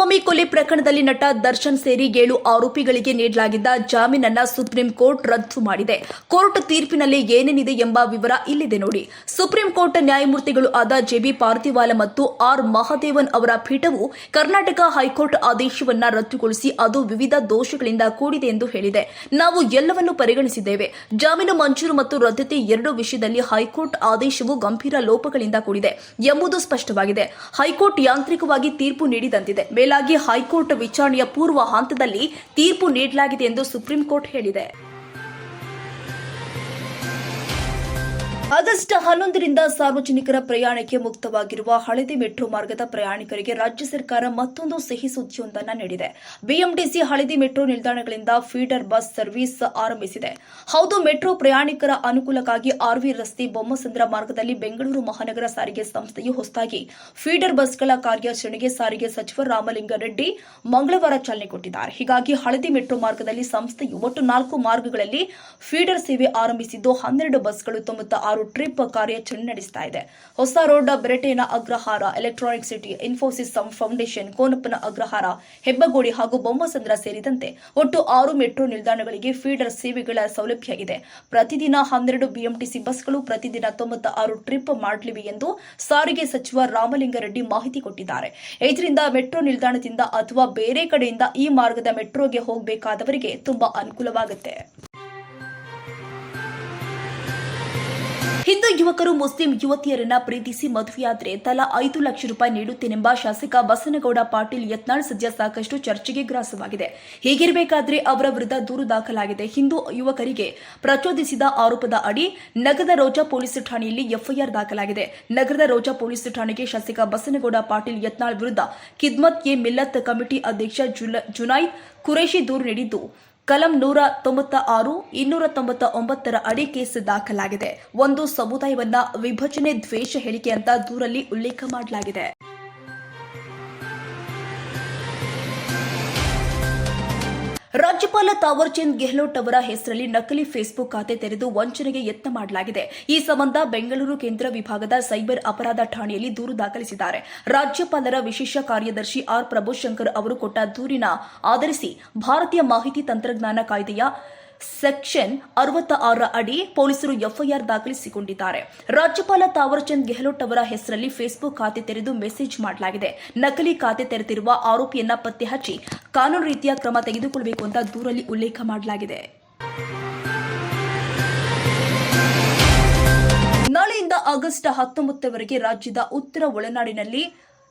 ಕುಮಾರಸ್ವಾಮಿ ಕೊಲೆ ಪ್ರಕರಣದಲ್ಲಿ ನಟ ದರ್ಶನ್ ಸೇರಿ ಏಳು ಆರೋಪಿಗಳಿಗೆ ನೀಡಲಾಗಿದ್ದ ಜಾಮೀನನ್ನ ಸುಪ್ರೀಂ ಕೋರ್ಟ್ ರದ್ದು ಮಾಡಿದೆ. ಕೋರ್ಟ್ ತೀರ್ಪಿನಲ್ಲಿ ಏನೇನಿದೆ ಎಂಬ ವಿವರ ಇಲ್ಲಿದೆ ನೋಡಿ. ಸುಪ್ರೀಂ ಕೋರ್ಟ್ ನ್ಯಾಯಮೂರ್ತಿಗಳು ಆದ ಜೆಬಿ ಪಾರ್ಥಿವಾಲ ಮತ್ತು ಆರ್. ಮಹಾದೇವನ್ ಅವರ ಪೀಠವು ಕರ್ನಾಟಕ ಹೈಕೋರ್ಟ್ ಆದೇಶವನ್ನ ರದ್ದುಗೊಳಿಸಿ ಅದು ವಿವಿಧ ದೋಷಗಳಿಂದ ಕೂಡಿದೆ ಎಂದು ಹೇಳಿದೆ. ನಾವು ಎಲ್ಲವನ್ನೂ ಪರಿಗಣಿಸಿದ್ದೇವೆ. ಜಾಮೀನು ಮಂಜೂರು ಮತ್ತು ರದ್ದತಿ ಎರಡೂ ವಿಷಯದಲ್ಲಿ ಹೈಕೋರ್ಟ್ ಆದೇಶವು ಗಂಭೀರ ಲೋಪಗಳಿಂದ ಕೂಡಿದೆ ಎಂಬುದು ಸ್ಪಷ್ಟವಾಗಿದೆ. ಹೈಕೋರ್ಟ್ ಯಾಂತ್ರಿಕವಾಗಿ ತೀರ್ಪು ನೀಡಿದಂತಿದೆ. ಮೇಲಾಗಿ ಹೈಕೋರ್ಟ್ ವಿಚಾರಣೆಯ ಪೂರ್ವ ಹಂತದಲ್ಲಿ ತೀರ್ಪು ನೀಡಲಾಗಿದೆ ಎಂದು ಸುಪ್ರೀಂ ಕೋರ್ಟ್ ಹೇಳಿದೆ. ಆಗಸ್ಟ್ ಹನ್ನೊಂದರಿಂದ ಸಾರ್ವಜನಿಕರ ಪ್ರಯಾಣಕ್ಕೆ ಮುಕ್ತವಾಗಿರುವ ಹಳದಿ ಮೆಟ್ರೋ ಮಾರ್ಗದ ಪ್ರಯಾಣಿಕರಿಗೆ ರಾಜ್ಯ ಸರ್ಕಾರ ಮತ್ತೊಂದು ಸಹಿ ಸುದ್ದಿಯೊಂದನ್ನು ನೀಡಿದೆ. ಬಿಎಂಟಿಸಿ ಹಳದಿ ಮೆಟ್ರೋ ನಿಲ್ದಾಣಗಳಿಂದ ಫೀಡರ್ ಬಸ್ ಸರ್ವಿಸ್ ಆರಂಭಿಸಿದೆ. ಹೌದು, ಮೆಟ್ರೋ ಪ್ರಯಾಣಿಕರ ಅನುಕೂಲಕ್ಕಾಗಿ ಆರ್ವಿ ರಸ್ತೆ ಬೊಮ್ಮಸಂದ್ರ ಮಾರ್ಗದಲ್ಲಿ ಬೆಂಗಳೂರು ಮಹಾನಗರ ಸಾರಿಗೆ ಸಂಸ್ಥೆಯು ಹೊಸದಾಗಿ ಫೀಡರ್ ಬಸ್ಗಳ ಕಾರ್ಯಾಚರಣೆಗೆ ಸಾರಿಗೆ ಸಚಿವ ರಾಮಲಿಂಗಾರೆಡ್ಡಿ ಮಂಗಳವಾರ ಚಾಲನೆ ಕೊಟ್ಟಿದ್ದಾರೆ. ಹೀಗಾಗಿ ಹಳದಿ ಮೆಟ್ರೋ ಮಾರ್ಗದಲ್ಲಿ ಸಂಸ್ಥೆಯು ಒಟ್ಟು ನಾಲ್ಕು ಮಾರ್ಗಗಳಲ್ಲಿ ಫೀಡರ್ ಸೇವೆ ಆರಂಭಿಸಿದ್ದು ಹನ್ನೆರಡು ಬಸ್ಗಳು ತೊಂಬತ್ತ ಆರು ಟ್ರಿಪ್ ಕಾರ್ಯಾಚರಣೆ ನಡೆಸ್ತಾ ಇದೆ. ಹೊಸ road Beratena Agrahara Electronic City Infosys Foundation Konappana Agrahara Hebbagodi ಹಾಗೂ ಬೊಮ್ಮಸಂದ್ರ ಸೇರಿದಂತೆ ಒಟ್ಟು ಆರು ಮೆಟ್ರೋ ನಿಲ್ದಾಣಗಳಿಗೆ ಫೀಡರ್ ಸೇವೆಗಳ ಸೌಲಭ್ಯ ಇದೆ. ಪ್ರತಿದಿನ ಹನ್ನೆರಡು ಬಿಎಂಟಿಸಿ ಬಸ್ಗಳು ಪ್ರತಿದಿನ ತೊಂಬತ್ತ ಆರು ಟ್ರಿಪ್ ಮಾಡಲಿವೆ ಎಂದು ಸಾರಿಗೆ ಸಚಿವ ರಾಮಲಿಂಗಾರೆಡ್ಡಿ ಮಾಹಿತಿ ಕೊಟ್ಟಿದ್ದಾರೆ. ಇದರಿಂದ ಮೆಟ್ರೋ ನಿಲ್ದಾಣದಿಂದ ಅಥವಾ ಬೇರೆ ಕಡೆಯಿಂದ ಈ ಮಾರ್ಗದ ಮೆಟ್ರೋಗೆ ಹೋಗಬೇಕಾದವರಿಗೆ ತುಂಬಾ ಅನುಕೂಲವಾಗುತ್ತೆ. ಹಿಂದೂ ಯುವಕರು ಮುಸ್ಲಿಂ ಯುವತಿಯರನ್ನ ಪ್ರೀತಿಸಿ ಮದುವೆಯಾದರೆ ತಲಾ ಐದು ಲಕ್ಷ ರೂಪಾಯಿ ನೀಡುತ್ತೇನೆಂಬ ಶಾಸಕ ಬಸನಗೌಡ ಪಾಟೀಲ್ ಯತ್ನಾಳ್ ಸದ್ಯ ಸಾಕಷ್ಟು ಚರ್ಚೆಗೆ ಗ್ರಾಸವಾಗಿದೆ. ಹೀಗಿರಬೇಕಾದ್ರೆ ಅವರ ವಿರುದ್ಧ ದೂರು ದಾಖಲಾಗಿದೆ. ಹಿಂದೂ ಯುವಕರಿಗೆ ಪ್ರಚೋದಿಸಿದ ಆರೋಪದ ಅಡಿ ನಗರದ ರೋಜಾ ಪೊಲೀಸ್ ಠಾಣೆಯಲ್ಲಿ ಎಫ್ಐಆರ್ ದಾಖಲಾಗಿದೆ. ನಗರದ ರೋಜಾ ಪೊಲೀಸ್ ಠಾಣೆಗೆ ಶಾಸಕ ಬಸನಗೌಡ ಪಾಟೀಲ್ ಯತ್ನಾಳ್ ವಿರುದ್ಧ ಕಿದ್ಮತ್ ಎ ಮಿಲ್ಲತ್ ಕಮಿಟಿ ಅಧ್ಯಕ್ಷ ಜುನೈದ್ ಕುರೇಶಿ ದೂರು ನೀಡಿದ್ದು. ಕಲಂ ನೂರ ತೊಂಬತ್ತ ಆರು ಇನ್ನೂರ ತೊಂಬತ್ತ ಒಂಬತ್ತರ ಅಡಿ ಕೇಸ್ ದಾಖಲಾಗಿದೆ. ಒಂದು ಸಮುದಾಯವನ್ನ ವಿಭಜನೆ ದ್ವೇಷ ಹೇಳಿಕೆ ಅಂತ ದೂರಲ್ಲಿ ಉಲ್ಲೇಖ ಮಾಡಲಾಗಿದೆ. ರಾಜ್ಯಪಾಲ ತಾವರ್ಚಂದ್ ಗೆಹ್ಲೋಟ್ ಅವರ ಹೆಸರಲ್ಲಿ ನಕಲಿ ಫೇಸ್ಬುಕ್ ಖಾತೆ ತೆರೆದು ವಂಚನೆಗೆ ಯತ್ನ ಮಾಡಲಾಗಿದೆ. ಈ ಸಂಬಂಧ ಬೆಂಗಳೂರು ಕೇಂದ್ರ ವಿಭಾಗದ ಸೈಬರ್ ಅಪರಾಧ ಠಾಣೆಯಲ್ಲಿ ದೂರು ದಾಖಲಿಸಿದ್ದಾರೆ. ರಾಜ್ಯಪಾಲರ ವಿಶೇಷ ಕಾರ್ಯದರ್ಶಿ ಆರ್ ಪ್ರಭುಶಂಕರ್ ಅವರು ಕೊಟ್ಟ ದೂರಿನ ಆಧರಿಸಿ ಭಾರತೀಯ ಮಾಹಿತಿ ತಂತ್ರಜ್ಞಾನ ಕಾಯ್ದೆಯ ಸೆಕ್ಷನ್ ಅರವತ್ತ ಆರರ ಅಡಿ ಪೊಲೀಸರು ಎಫ್ಐಆರ್ ದಾಖಲಿಸಿಕೊಂಡಿದ್ದಾರೆ. ರಾಜ್ಯಪಾಲ ತಾವರ್ಚಂದ್ ಗೆಹ್ಲೋಟ್ ಅವರ ಹೆಸರಲ್ಲಿ ಫೇಸ್ಬುಕ್ ಖಾತೆ ತೆರೆದು ಮೆಸೇಜ್ ಮಾಡಲಾಗಿದೆ. ನಕಲಿ ಖಾತೆ ತೆರೆದಿರುವ ಆರೋಪಿಯನ್ನ ಪತ್ತೆ ಹಚ್ಚಿ ಕಾನೂನು ರೀತಿಯ ಕ್ರಮ ತೆಗೆದುಕೊಳ್ಳಬೇಕು ಅಂತ ದೂರಲ್ಲಿ ಉಲ್ಲೇಖ ಮಾಡಲಾಗಿದೆ. ನಾಳೆಯಿಂದ ಆಗಸ್ಟ್ ಹತ್ತೊಂಬತ್ತರವರೆಗೆ ರಾಜ್ಯದ ಉತ್ತರ ಒಳನಾಡಿನಲ್ಲಿ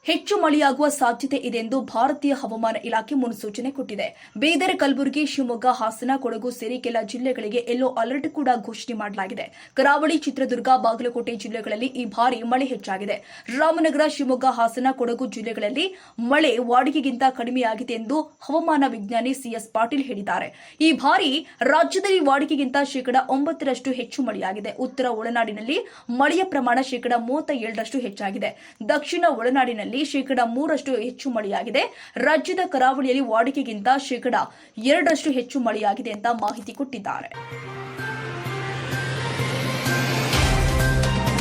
ಹೆಚ್ಚು ಮಳೆಯಾಗುವ ಸಾಧ್ಯತೆ ಇದೆ ಎಂದು ಭಾರತೀಯ ಹವಾಮಾನ ಇಲಾಖೆ ಮುನ್ಸೂಚನೆ ಕೊಟ್ಟಿದೆ. ಬೀದರ್ ಕಲಬುರಗಿ, ಶಿವಮೊಗ್ಗ, ಹಾಸನ, ಕೊಡಗು ಸೇರಿ ಕೆಲ ಜಿಲ್ಲೆಗಳಿಗೆ ಯೆಲ್ಲೋ ಅಲರ್ಟ್ ಕೂಡ ಘೋಷಣೆ ಮಾಡಲಾಗಿದೆ. ಕರಾವಳಿ, ಚಿತ್ರದುರ್ಗ, ಬಾಗಲಕೋಟೆ ಜಿಲ್ಲೆಗಳಲ್ಲಿ ಈ ಬಾರಿ ಮಳೆ ಹೆಚ್ಚಾಗಿದೆ. ರಾಮನಗರ, ಶಿವಮೊಗ್ಗ, ಹಾಸನ, ಕೊಡಗು ಜಿಲ್ಲೆಗಳಲ್ಲಿ ಮಳೆ ವಾಡಿಕೆಗಿಂತ ಕಡಿಮೆಯಾಗಿದೆ ಎಂದು ಹವಾಮಾನ ವಿಜ್ಞಾನಿ ಸಿಎಸ್ ಪಾಟೀಲ್ ಹೇಳಿದ್ದಾರೆ. ಈ ಬಾರಿ ರಾಜ್ಯದಲ್ಲಿ ವಾಡಿಕೆಗಿಂತ ಶೇಕಡಾ ಒಂಬತ್ತರಷ್ಟು ಹೆಚ್ಚು ಮಳೆಯಾಗಿದೆ. ಉತ್ತರ ಒಳನಾಡಿನಲ್ಲಿ ಮಳೆಯ ಪ್ರಮಾಣ ಶೇಕಡಾ ಮೂವತ್ತ ಏಳರಷ್ಟು ಹೆಚ್ಚಾಗಿದೆ. ದಕ್ಷಿಣ ಒಳನಾಡಿನಲ್ಲಿ ಶೇಕಡಾ ಮೂರಷ್ಟು ಹೆಚ್ಚು ಮಳೆಯಾಗಿದೆ. ರಾಜ್ಯದ ಕರಾವಳಿಯಲ್ಲಿ ವಾಡಿಕೆಗಿಂತ ಶೇಕಡ ಎರಡರಷ್ಟು ಹೆಚ್ಚು ಮಳೆಯಾಗಿದೆ ಅಂತ ಮಾಹಿತಿ ಕೊಟ್ಟಿದ್ದಾರೆ.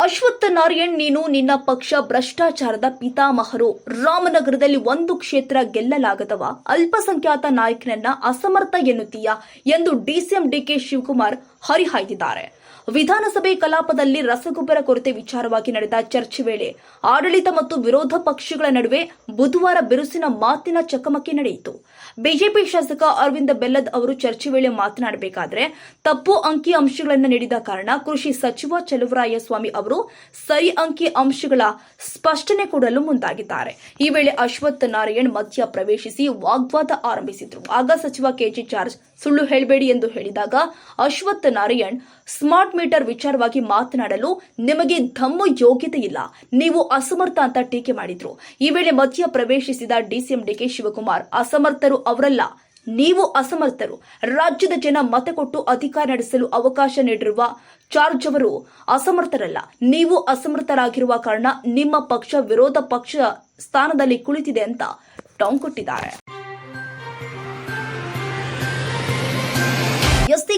ಅಶ್ವತ್ಥ ನಾರಾಯಣ್, ನೀನು ನಿನ್ನ ಪಕ್ಷ ಭ್ರಷ್ಟಾಚಾರದ ಪಿತಾಮಹರು. ರಾಮನಗರದಲ್ಲಿ ಒಂದು ಕ್ಷೇತ್ರ ಗೆಲ್ಲಲಾಗದವ. ಅಲ್ಪಸಂಖ್ಯಾತ ನಾಯಕನನ್ನ ಅಸಮರ್ಥ ಎನ್ನುತ್ತೀಯ ಎಂದು ಡಿಸಿಎಂ ಡಿಕೆ ಶಿವಕುಮಾರ್ ಹರಿಹಾಯ್ದಿದ್ದಾರೆ. ವಿಧಾನಸಭೆ ಕಲಾಪದಲ್ಲಿ ರಸಗೊಬ್ಬರ ಕೊರತೆ ವಿಚಾರವಾಗಿ ನಡೆದ ಚರ್ಚೆ ವೇಳೆ ಆಡಳಿತ ಮತ್ತು ವಿರೋಧ ಪಕ್ಷಗಳ ನಡುವೆ ಬುಧವಾರ ಬಿರುಸಿನ ಮಾತಿನ ಚಕಮಕಿ ನಡೆಯಿತು. ಬಿಜೆಪಿ ಶಾಸಕ ಅರವಿಂದ ಬೆಲ್ಲದ್ ಅವರು ಚರ್ಚೆ ವೇಳೆ ಮಾತನಾಡಬೇಕಾದ್ರೆ ತಪ್ಪು ಅಂಕಿ ಅಂಶಗಳನ್ನು ನೀಡಿದ ಕಾರಣ ಕೃಷಿ ಸಚಿವ ಚಲುವರಾಯಸ್ವಾಮಿ ಅವರು ಸರಿ ಅಂಕಿ ಅಂಶಗಳ ಸ್ಪಷ್ಟನೆ ಕೊಡಲು ಮುಂದಾಗಿದ್ದಾರೆ. ಈ ವೇಳೆ ಅಶ್ವತ್ಥ ನಾರಾಯಣ್ ಮಧ್ಯ ಪ್ರವೇಶಿಸಿ ವಾಗ್ವಾದ ಆರಂಭಿಸಿದರು. ಆಗ ಸಚಿವ ಕೆಜಿ ಜಾರ್ಜ್ ಸುಳ್ಳು ಹೇಳಬೇಡಿ ಎಂದು ಹೇಳಿದಾಗ ಅಶ್ವಥ್ ನಾರಾಯಣ್ ಸ್ಮಾರ್ಟ್ ಮೀಟರ್ ವಿಚಾರವಾಗಿ ಮಾತನಾಡಲು ನಿಮಗೆ ಧಮ್ಮು ಯೋಗ್ಯತೆ ಇಲ್ಲ. ನೀವು ಅಸಮರ್ಥ ಅಂತ ಟೀಕೆ ಮಾಡಿದ್ರು. ಈ ವೇಳೆ ಮಧ್ಯ ಪ್ರವೇಶಿಸಿದ ಡಿಸಿಎಂ ಡಿಕೆ ಶಿವಕುಮಾರ್, ಅಸಮರ್ಥರು ಅವರಲ್ಲ. ನೀವು ಅಸಮರ್ಥರು. ರಾಜ್ಯದ ಜನ ಮತ ಕೊಟ್ಟು ಅಧಿಕಾರ ನಡೆಸಲು ಅವಕಾಶ ನೀಡಿರುವ ಚಾರ್ಜ್ ಅವರು ಅಸಮರ್ಥರಲ್ಲ. ನೀವು ಅಸಮರ್ಥರಾಗಿರುವ ಕಾರಣ ನಿಮ್ಮ ಪಕ್ಷ ವಿರೋಧ ಪಕ್ಷ ಸ್ಥಾನದಲ್ಲಿ ಕುಳಿತಿದೆ ಅಂತ ಟಾಂಗ್ ಕೊಟ್ಟಿದ್ದಾರೆ.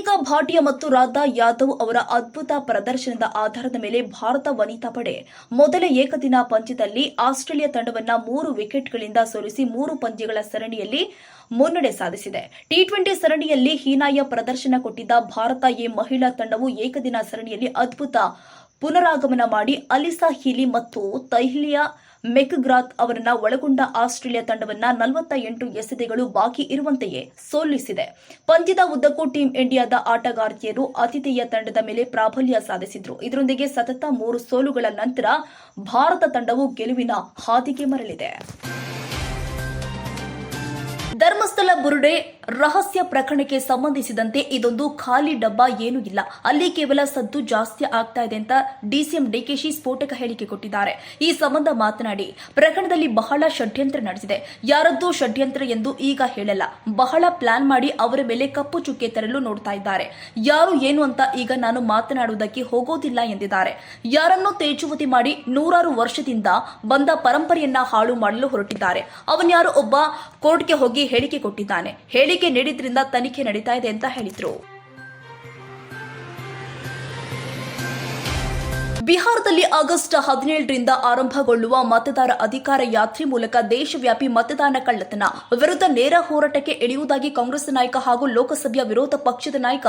ಎಸ್ತಿಕ ಭಾಟಿಯಾ ಮತ್ತು ರಾಧಾ ಯಾದವ್ ಅವರ ಅದ್ಭುತ ಪ್ರದರ್ಶನದ ಆಧಾರದ ಮೇಲೆ ಭಾರತ ವನಿತಾ ಪಡೆ ಮೊದಲ ಏಕದಿನ ಪಂದ್ಯದಲ್ಲಿ ಆಸ್ಟ್ರೇಲಿಯಾ ತಂಡವನ್ನ ಮೂರು ವಿಕೆಟ್ಗಳಿಂದ ಸೋಲಿಸಿ ಮೂರು ಪಂದ್ಯಗಳ ಸರಣಿಯಲ್ಲಿ ಮುನ್ನಡೆ ಸಾಧಿಸಿದೆ. ಟಿ ಟ್ವೆಂಟಿ ಸರಣಿಯಲ್ಲಿ ಹೀನಾಯ ಪ್ರದರ್ಶನ ಕೊಟ್ಟಿದ್ದ ಭಾರತ ಎ ಮಹಿಳಾ ತಂಡವು ಏಕದಿನ ಸರಣಿಯಲ್ಲಿ ಅದ್ಭುತ ಪುನರಾಗಮನ ಮಾಡಿ ಅಲಿಸಾ ಹಿಲಿ ಮತ್ತು ತೈಹ್ಲಿಯಾ ಮೆಕ್ಗ್ರಾತ್ ಅವರನ್ನ ಒಳಗೊಂಡ ಆಸ್ಟ್ರೇಲಿಯಾ ತಂಡವನ್ನ ನಲವತ್ತ ಎಂಟು ಎಸೆತಗಳು ಬಾಕಿ ಇರುವಂತೆಯೇ ಸೋಲಿಸಿದೆ. ಪಂದ್ಯದ ಉದ್ದಕ್ಕೂ ಟೀಂ ಇಂಡಿಯಾದ ಆಟಗಾರ್ತಿಯರು ಆತಿಥೇಯ ತಂಡದ ಮೇಲೆ ಪ್ರಾಬಲ್ಯ ಸಾಧಿಸಿದ್ರು. ಇದರೊಂದಿಗೆ ಸತತ ಮೂರು ಸೋಲುಗಳ ನಂತರ ಭಾರತ ತಂಡವು ಗೆಲುವಿನ ಹಾದಿಗೆ ಮರಳಿದೆ. ಧರ್ಮಸ್ಥಳ ಬುರುಡೆ ರಹಸ್ಯ ಪ್ರಕರಣಕ್ಕೆ ಸಂಬಂಧಿಸಿದಂತೆ ಇದೊಂದು ಖಾಲಿ ಡಬ್ಬ ಏನೂ ಇಲ್ಲ. ಅಲ್ಲಿ ಕೇವಲ ಸದ್ದು ಜಾಸ್ತಿ ಆಗ್ತಾ ಇದೆ ಅಂತ ಡಿಸಿಎಂ ಡಿಕೆಶಿ ಸ್ಫೋಟಕ ಹೇಳಿಕೆ ಕೊಟ್ಟಿದ್ದಾರೆ. ಈ ಸಂಬಂಧ ಮಾತನಾಡಿ, ಪ್ರಕರಣದಲ್ಲಿ ಬಹಳ ಷಡ್ಯಂತ್ರ ನಡೆಸಿದೆ ಯಾರದ್ದೂ ಷಡ್ಯಂತ್ರ ಎಂದು ಈಗ ಹೇಳಲ್ಲ. ಬಹಳ ಪ್ಲಾನ್ ಮಾಡಿ ಅವರ ಮೇಲೆ ಕಪ್ಪು ಚುಕ್ಕೆ ತರಲು ನೋಡ್ತಾ ಇದ್ದಾರೆ. ಯಾರು ಏನು ಅಂತ ಈಗ ನಾನು ಮಾತನಾಡುವುದಕ್ಕೆ ಹೋಗೋದಿಲ್ಲ ಎಂದಿದ್ದಾರೆ. ಯಾರನ್ನು ತೇಜುವತಿ ಮಾಡಿ ನೂರಾರು ವರ್ಷದಿಂದ ಬಂದ ಪರಂಪರೆಯನ್ನ ಹಾಳು ಮಾಡಲು ಹೊರಟಿದ್ದಾರೆ. ಅವನ್ಯಾರು ಒಬ್ಬ ಕೋರ್ಟ್ಗೆ ಹೋಗಿ ಹೇಳಿಕೆ ಕೊಟ್ಟಿದ್ದಾನೆ. ಹೇಳಿಕೆ ನೀಡಿದ್ರಿಂದ ತನಿಖೆ ನಡೀತಾ ಇದೆ ಅಂತ ಹೇಳಿದ್ರು. ಬಿಹಾರದಲ್ಲಿ ಆಗಸ್ಟ್ ಹದಿನೇಳರಿಂದ ಆರಂಭಗೊಳ್ಳುವ ಮತದಾರ ಅಧಿಕಾರ ಯಾತ್ರೆ ಮೂಲಕ ದೇಶವ್ಯಾಪಿ ಮತದಾನ ಕಳ್ಳತನ. ವಿರುದ್ಧ ನೇರ ಹೋರಾಟಕ್ಕೆ ಇಳಿಯುವುದಾಗಿ ಕಾಂಗ್ರೆಸ್ ನಾಯಕ ಹಾಗೂ ಲೋಕಸಭೆಯ ವಿರೋಧ ಪಕ್ಷದ ನಾಯಕ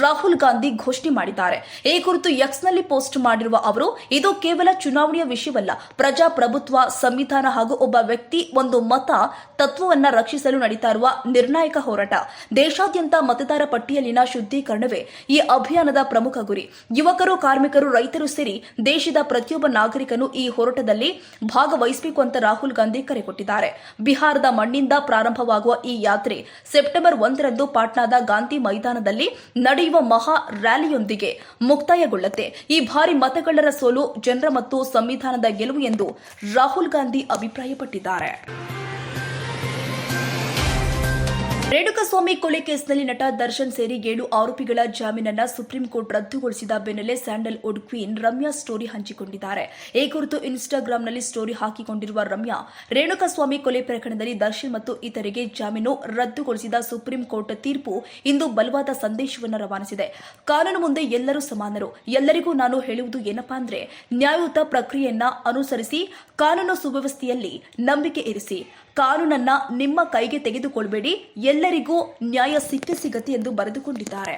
ರಾಹುಲ್ ಗಾಂಧಿ ಘೋಷಣೆ ಮಾಡಿದ್ದಾರೆ. ಈ ಕುರಿತು ಎಕ್ಸ್ನಲ್ಲಿ ಪೋಸ್ಟ್ ಮಾಡಿರುವ ಅವರು, ಇದು ಕೇವಲ ಚುನಾವಣೆಯ ವಿಷಯವಲ್ಲ. ಪ್ರಜಾಪ್ರಭುತ್ವ, ಸಂವಿಧಾನ ಹಾಗೂ ಒಬ್ಬ ವ್ಯಕ್ತಿ ಒಂದು ಮತ ತತ್ವವನ್ನ ರಕ್ಷಿಸಲು ನಡೀತಾ ಇರುವ ನಿರ್ಣಾಯಕ ಹೋರಾಟ. ದೇಶಾದ್ಯಂತ ಮತದಾರ ಪಟ್ಟಿಯಲ್ಲಿನ ಶುದ್ಧೀಕರಣವೇ ಈ ಅಭಿಯಾನದ ಪ್ರಮುಖ ಗುರಿ. ಯುವಕರು, ಕಾರ್ಮಿಕರು, ರೈತರು ಸೇರಿ ದೇಶದ ಪ್ರತಿಯೊಬ್ಬ ನಾಗರಿಕನು ಈ ಹೋರಾಟದಲ್ಲಿ ಭಾಗವಹಿಸಬೇಕು ಅಂತ ರಾಹುಲ್ ಗಾಂಧಿ ಕರೆ ಕೊಟ್ಟಿದ್ದಾರೆ. ಬಿಹಾರದ ಮಣ್ಣಿಂದ ಪ್ರಾರಂಭವಾಗುವ ಈ ಯಾತ್ರೆ ಸೆಪ್ಟೆಂಬರ್ ಒಂದರಂದು ಪಾಟ್ನಾದ ಗಾಂಧಿ ಮೈದಾನದಲ್ಲಿ ನಡೆಯುವ ಮಹಾ ರ್ಯಾಲಿಯೊಂದಿಗೆ ಮುಕ್ತಾಯಗೊಳ್ಳುತ್ತೆ. ಈ ಭಾರಿ ಮತಗಳ್ಳರ ಸೋಲು ಜನರ ಮತ್ತು ಸಂವಿಧಾನದ ಗೆಲುವು ಎಂದು ರಾಹುಲ್ ಗಾಂಧಿ ಅಭಿಪ್ರಾಯಪಟ್ಟಿದ್ದಾರೆ. ರೇಣುಕಸ್ವಾಮಿ ಕೊಲೆ ಕೇಸ್ನಲ್ಲಿ ನಟ ದರ್ಶನ್ ಸೇರಿ ಏಳು ಆರೋಪಿಗಳ ಜಾಮೀನನ್ನ ಸುಪ್ರೀಂ ಕೋರ್ಟ್ ರದ್ದುಗೊಳಿಸಿದ ಬೆನ್ನಲ್ಲೇ sandal wood queen Ramya story ಹಂಚಿಕೊಂಡಿದ್ದಾರೆ. ಈ ಕುರಿತು ಇನ್ಸ್ಟಾಗ್ರಾಂನಲ್ಲಿ ಸ್ಟೋರಿ ಹಾಕಿಕೊಂಡಿರುವ ರಮ್ಯಾ, ರೇಣುಕಸ್ವಾಮಿ ಕೊಲೆ ಪ್ರಕರಣದಲ್ಲಿ ದರ್ಶನ್ ಮತ್ತು ಇತರಿಗೆ ಜಾಮೀನು ರದ್ದುಗೊಳಿಸಿದ ಸುಪ್ರೀಂ ಕೋರ್ಟ್ ತೀರ್ಪು ಇಂದು ಬಲವಾದ ಸಂದೇಶವನ್ನು ರವಾನಿಸಿದೆ. ಕಾನೂನು ಮುಂದೆ ಎಲ್ಲರೂ ಸಮಾನರು. ಎಲ್ಲರಿಗೂ ನಾನು ಹೇಳುವುದು ಏನಪ್ಪಾ ಅಂದ್ರೆ ನ್ಯಾಯಯುತ ಪ್ರಕ್ರಿಯೆಯನ್ನ ಅನುಸರಿಸಿ ಕಾನೂನು ಸುವ್ಯವಸ್ಥೆಯಲ್ಲಿ ನಂಬಿಕೆ ಇರಿಸಿ ಕಾನೂನನ್ನ ನಿಮ್ಮ ಕೈಗೆ ತೆಗೆದುಕೊಳ್ಬೇಡಿ ಎಲ್ಲರಿಗೂ ನ್ಯಾಯ ಸಿಕ್ಕೇ ಸಿಗತ್ತೆ ಎಂದು ಬರೆದುಕೊಂಡಿದ್ದಾರೆ.